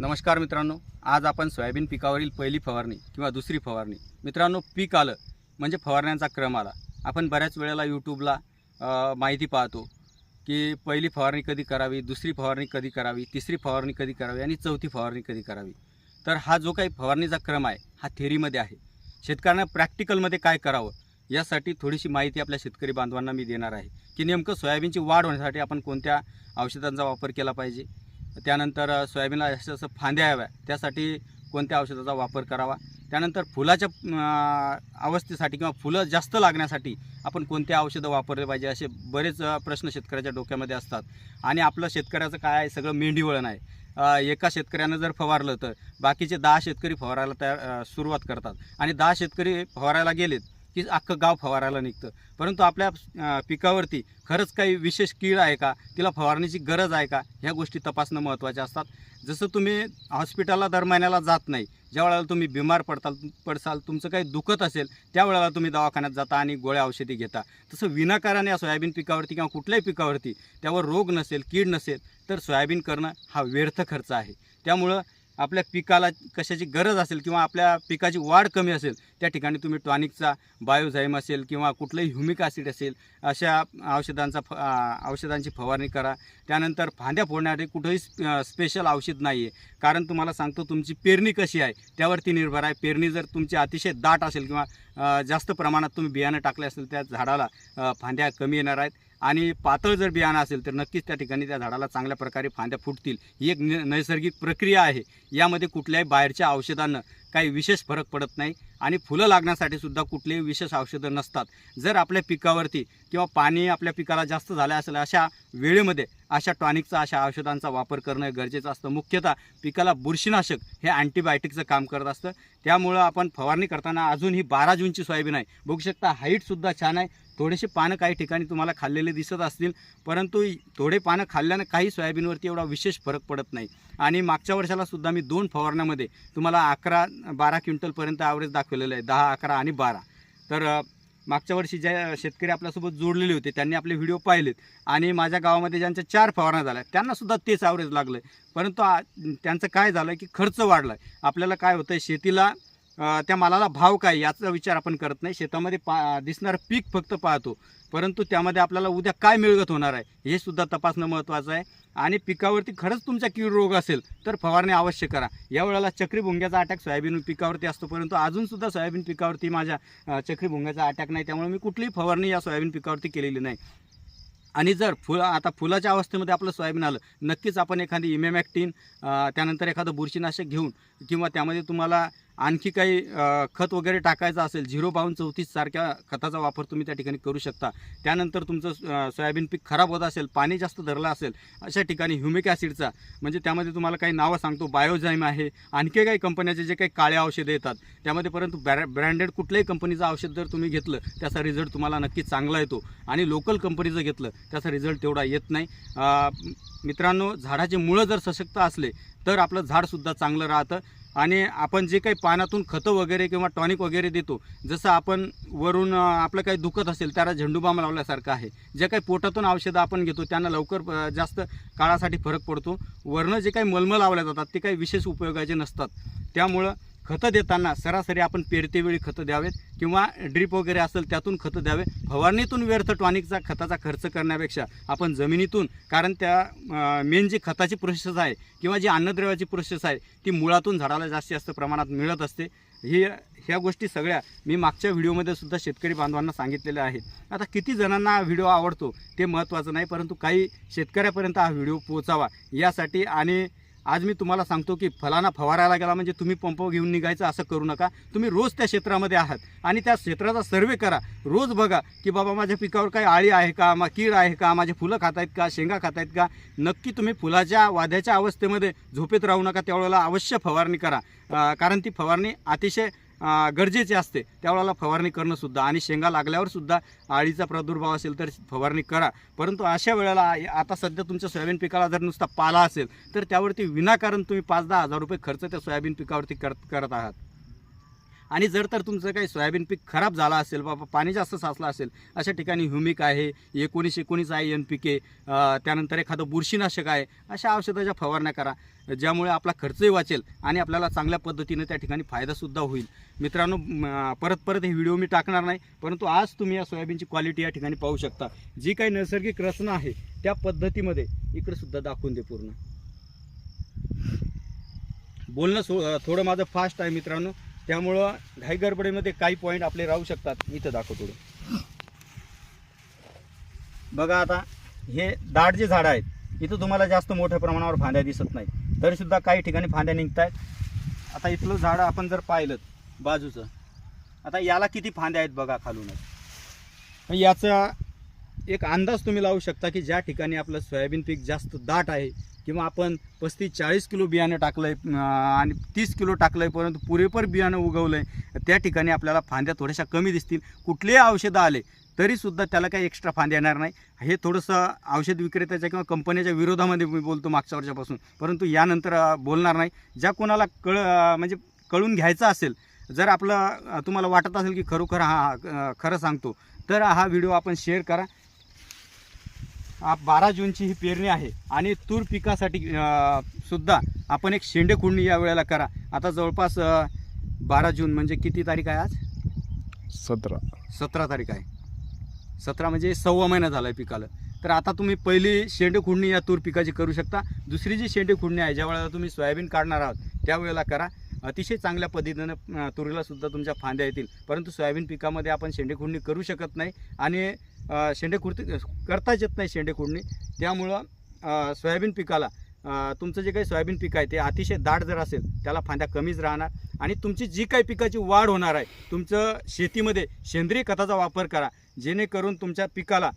नमस्कार मित्रांनो आज आपण सोयाबीन पिकावरील पहिली फवारणी किंवा दुसरी फवारणी. मित्रांनो पीक आलं म्हणजे फवारण्यांचा क्रम आला. आपण बऱ्याच वेळेला यूट्यूबला माहिती पाहतो की पहिली फवारणी कधी करावी दुसरी फवारणी कधी करावी तिसरी फवारणी कधी करावी आणि चौथी फवारणी कधी करावी. तर हा जो काही फवारणीचा क्रम आहे हा थेरीमध्ये आहे. शेतकऱ्यांना प्रॅक्टिकलमध्ये काय करावं यासाठी थोडीशी माहिती आपल्या शेतकरी बांधवांना मी देणार आहे की नेमकं सोयाबीनची वाढ होण्यासाठी आपण कोणत्या औषधांचा वापर केला पाहिजे त्यानंतर सोयाबीनला जसं असं फांद्या याव्या त्यासाठी कोणत्या औषधाचा वापर करावा? त्यानंतर फुलाच्या अवस्थेसाठी किंवा फुलं जास्त लागण्यासाठी आपण कोणते औषधं वापरले पाहिजे असे बरेच प्रश्न शेतकऱ्याच्या डोक्यामध्ये असतात. आणि आपलं शेतकऱ्याचं काय आहे? सगळं मेंढीवळण आहे. एका शेतकऱ्यानं जर फवारलं तर बाकीचे दहा शेतकरी फवारायला तयार सुरुवात करतात. आणि दहा शेतकरी फवारायला गेलेत की अख्खं गाव फवारायला निघतं. परंतु आपल्या पिकावरती खरंच काही विशेष कीड आहे का? तिला फवारणीची गरज आहे का? ह्या गोष्टी तपासणं महत्त्वाच्या असतात. जसं तुम्ही हॉस्पिटलला दर महिन्याला जात नाही ज्या वेळेला तुम्ही बिमार पडताल पडसाल तुमचं काही दुखत असेल त्यावेळेला तुम्ही दवाखान्यात जाता आणि गोळ्या औषधी घेता. तसं विनाकारण या सोयाबीन पिकावरती किंवा कुठल्याही पिकावरती त्यावर रोग नसेल कीड नसेल तर सोयाबीन करणं हा व्यर्थ खर्च आहे. त्यामुळं आपल्या पिकाला कशाची गरज असेल किंवा आपल्या पिकाची वाढ कमी असेल त्या ठिकाणी तुम्ही टॉनिकचा बायोझाईम असेल किंवा कुठलंही ह्युमिक ॲसिड असेल अशा औषधांचा फ औषधांची फवारणी करा. त्यानंतर फांद्या फोडण्यासाठी कुठंही स्प- स्पेशल औषध नाही आहे कारण तुम्हाला सांगतो तुमची पेरणी कशी आहे त्यावरती निर्भर आहे. पेरणी जर तुमची अतिशय दाट असेल किंवा जास्त प्रमाणात तुम्ही बियाणं टाकले असेल त्या झाडाला फांद्या कमी येणार आहेत. आणि पातळ जर बियाणं असेल तर नक्कीच त्या ठिकाणी त्या झाडाला चांगल्या प्रकारे फांद्या फुटतील. ही एक नैसर्गिक प्रक्रिया आहे. यामध्ये कुठल्याही बाहेरच्या औषधांना काही विशेष फरक पडत नाही. आणि फुलं लागण्यासाठी सुद्धा कुठलेही विशेष औषधं नसतात. जर आपल्या पिकावरती किंवा पाणी आपल्या पिकाला जास्त झालं असेल अशा वेळेमध्ये अशा टॉनिकचा अशा औषधांचा वापर करणं गरजेचं असतं. मुख्यतः पिकाला बुरशीनाशक हे अँटीबायोटिकचं काम करत असतं. त्यामुळं आपण फवारणी करताना अजून ही बारा जूनची सोयाबीन आहे. बघू शकता हाईटसुद्धा छान आहे. थोडेसे पानं काही ठिकाणी तुम्हाला खाल्लेले दिसत असतील परंतु थोडे पानं खाल्ल्यानं काही सोयाबीनवरती एवढा विशेष फरक पडत नाही. आणि मागच्या वर्षाला सुद्धा मी दोन फवारण्यामध्ये तुम्हाला अकरा बारा क्विंटलपर्यंत ॲव्हरेज दाखवलेलं आहे. दहा अकरा आणि बारा. तर मागच्या वर्षी ज्या शेतकरी आपल्यासोबत जोडलेले होते त्यांनी आपले व्हिडिओ पाहिलेत. आणि माझ्या गावामध्ये ज्यांच्या चार फवारण्या झाल्या त्यांनासुद्धा तेच ॲव्हरेज लागलं आहे परंतु त्यांचं काय झालं की खर्च वाढला आहे आपल्याला काय होतं आहे शेतीला त्या मालाला भाव काय याचा विचार आपण करत नाही. शेतामध्ये पा दिसणारं पीक फक्त पाहतो. परंतु त्यामध्ये आपल्याला उद्या काय मिळगत होणार आहे हे सुद्धा तपासणं महत्त्वाचं आहे. आणि पिकावरती खरंच तुमचा कीड रोग असेल तर फवारणी अवश्य करा. या वेळेला चक्री भुंग्याचा अटॅक सोयाबीन पिकावरती असतो परंतु अजूनसुद्धा सोयाबीन पिकावरती माझ्या चक्रीभुंग्याचा चक्री भुंग्याचा अटॅक नाही. त्यामुळे मी कुठलीही फवारणी या सोयाबीन पिकावरती केलेली नाही. आणि जर फुलं आता फुलाच्या अवस्थेमध्ये आपलं सोयाबीन आलं नक्कीच आपण एखादी इमेमॅक्टिन त्यानंतर एखादं बुरशीनाशक घेऊन किंवा त्यामध्ये तुम्हाला आणखी काही खत वगैरे टाकायचं असेल झिरो बावन्न चौतीस सारख्या खताचा वापर तुम्ही त्या ठिकाणी करू शकता. त्यानंतर तुमचं सोयाबीन पीक खराब होत असेल पाणी जास्त धरलं असेल अशा ठिकाणी ह्युमिक ॲसिडचा म्हणजे त्यामध्ये तुम्हाला काही नावं सांगतो बायोझाईम आहे आणखी काही कंपन्याचे जे काही काळे औषधं येतात त्यामध्ये परंतु ब्रॅ ब्रँडेड कुठल्याही कंपनीचं औषध जर तुम्ही घेतलं त्याचा रिझल्ट तुम्हाला नक्कीच चांगला येतो. आणि लोकल कंपनीचं घेतलं त्याचा रिझल्ट तेवढा येत नाही. मित्रांनो झाडाचे मुळं जर सशक्त असले तर आपलं झाडसुद्धा चांगलं राहतं. आणि आपण जे काही पानातून खतं वगैरे किंवा टॉनिक वगैरे देतो जसं आपण वरून आपलं काही दुखत असेल त्याला झेंडूबाम लावल्यासारखं आहे. जे काही पोटातून औषधं आपण घेतो त्यांना लवकर जास्त काळासाठी फरक पडतो. वरनं जे काही मलमल लावल्या जातात ते काही विशेष उपयोगाचे नसतात. त्यामुळं खतं देताना सरासरी आपण पेरतेवेळी खतं द्यावेत किंवा ड्रीप वगैरे असेल त्यातून खतं द्यावे. फवारणीतून व्यर्थ टॉनिकचा खताचा खर्च करण्यापेक्षा आपण जमिनीतून कारण त्या मेन जी खताची प्रोसेस आहे किंवा जी अन्नद्रव्याची प्रोसेस आहे ती मुळातून झाडाला जास्तीत जास्त प्रमाणात मिळत असते. ही ह्या गोष्टी सगळ्या मी मागच्या व्हिडिओमध्ये सुद्धा शेतकरी बांधवांना सांगितलेल्या आहेत. आता किती जणांना हा व्हिडिओ आवडतो ते महत्त्वाचं नाही परंतु काही शेतकऱ्यापर्यंत हा व्हिडिओ पोहोचावा यासाठी आणि आज मी तुम्हाला सांगतो की फलाना फवारायला गेला म्हणजे तुम्ही पंप घेऊन निघायचं असं करू नका. तुम्ही रोज त्या क्षेत्रामध्ये आहात आणि त्या क्षेत्राचा सर्वे करा. रोज बघा की बाबा माझ्या पिकावर काही आळी आहे का मा कीड आहे का माझे फुलं खात आहेत का शेंगा खात आहेत का? नक्की तुम्ही फुलाच्या वाद्याच्या अवस्थेमध्ये झोपेत राहू नका. त्यावेळेला अवश्य फवारणी करा. कारण ती फवारणी अतिशय गरजेची असते. त्यावेळेला फवारणी करणं सुद्धा आणि शेंगा लागल्यावर सुद्धा आळीचा प्रादुर्भाव असेल तर फवारणी करा. परंतु अशा वेळेला आता सध्या तुमच्या सोयाबीन पिकाला जर नुसता पाला असेल तर त्यावरती विनाकारण तुम्ही पाच दहा हजार रुपये खर्च त्या सोयाबीन पिकावरती करत करत आहात. आणि जर तर तुमचं काही सोयाबीन पीक खराब झाला असेल बाबा पाणी जास्त साचलं असेल अशा ठिकाणी ह्युमिक आहे एकोणीस एकोणीस आहे एन पी के त्यानंतर एखादं बुरशीनाशक आहे अशा औषधाच्या फवारण्या करा ज्यामुळे आपला खर्चही वाचेल आणि आपल्याला चांगल्या पद्धतीने त्या ठिकाणी फायदासुद्धा होईल. मित्रांनो परत परत हे व्हिडिओ मी टाकणार नाही परंतु आज तुम्ही या सोयाबीनची क्वालिटी या ठिकाणी पाहू शकता. जी काही नैसर्गिक रचना आहे त्या पद्धतीमध्ये इकडे सुद्धा दाखवून दे पूर्ण. बोलणं सो थोडं माझं फास्ट आहे मित्रांनो. त्यामुळं घाई गडबडीमध्ये काही पॉईंट आपले राहू शकतात. इथं दाखव बघा आता हे दाट जे झाडं आहेत इथं तुम्हाला जास्त मोठ्या प्रमाणावर फांद्या दिसत नाही तरीसुद्धा काही ठिकाणी फांद्या निघत आहेत आता इथलं झाडं आपण जर पाहिलं बाजूचं आता याला किती फांद्या आहेत बघा खालूनच. याचा एक अंदाज तुम्ही लावू शकता की ज्या ठिकाणी आपलं सोयाबीन पीक जास्त दाट आहे किंवा आपण पस्तीस चाळीस किलो बियाणं टाकलं आहे आणि तीस किलो टाकलं आहे परंतु पुरेपूर बियाणं उगवलं आहे त्या ठिकाणी आपल्याला फांद्या थोड्याशा कमी दिसतील. कुठलेही औषधं आले तरीसुद्धा त्याला काही एक्स्ट्रा फांदे येणार नाही. हे थोडंसं औषध विक्रेत्याच्या किंवा कंपनीच्या विरोधामध्ये मी बोलतो मागच्या वर्षापासून. परंतु यानंतर बोलणार नाही. ज्या कोणाला कळ म्हणजे कळून घ्यायचं असेल जर आपलं तुम्हाला वाटत असेल की खरोखर हा खरं सांगतो तर हा व्हिडिओ आपण शेअर करा. बारा जूनची ही पेरणी आहे आणि तूर पिकासाठी सुद्धा आपण एक शेंडे खुडणी या वेळेला करा. आता जवळपास बारा जून म्हणजे किती तारीख आहे आज? सतरा. सतरा तारीख आहे. सतरा म्हणजे सव्वा महिना झाला आहे पिकाला. तर आता तुम्ही पहिली शेंडे खुडणी या तूर पिकाची करू शकता. दुसरी जी शेंडे खुडणी आहे ज्या वेळेला तुम्ही सोयाबीन काढणार आहात त्यावेळेला करा. अतिशय चांगल्या पद्धतीनं तुरीला सुद्धा तुमच्या फांद्या येतील. परंतु सोयाबीन पिकामध्ये आपण शेंडे खुडणी करू शकत नाही. आणि शेंडे खुर्ती करताच येत नाही शेंडे खुडणी त्यामुळं सोयाबीन पिकाला तुमचं जे काही सोयाबीन पीक आहे ते अतिशय दाट जर असेल त्याला फांद्या कमीच राहणार. आणि तुमची जी काही पिकाची वाढ होणार आहे तुमचं शेतीमध्ये सेंद्रिय खताचा वापर करा. जेणेकरून तुमच्या पिकाला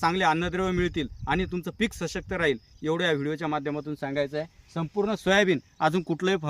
चांगले अन्नद्रव्य मिळतील आणि तुमचं पीक सशक्त राहील. एवढं या व्हिडिओच्या माध्यमातून सांगायचं आहे. संपूर्ण सोयाबीन अजून कुठलंही